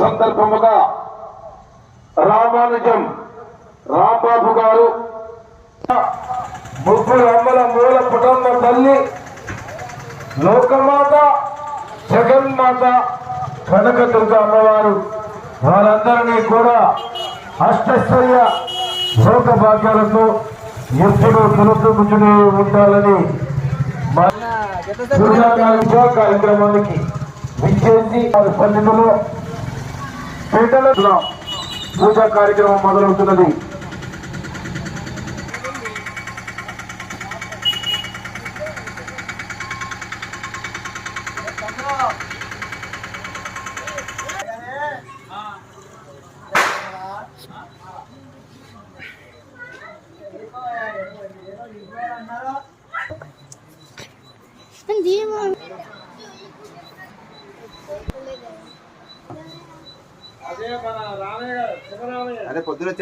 సందర్భముగా రామానుజం రాంబాబు గారు ముగ్గురు అమ్మల మూల కుటుంబ తల్లి లోకమాత జగన్మాత కనకదుర్గ అమ్మవారు వారందరినీ కూడా అష్టశ్వర్య లోక భాగ్యాలతో ఎప్పుడూ తొలగించుతూ ఉండాలని మా కార్యక్రమానికి విచ్చేసి వారి సన్నిధిలో పీటలో పూజా కార్యక్రమం మొదలవుతున్నది. అన్నారా? बचपन दिए अरे पद्रे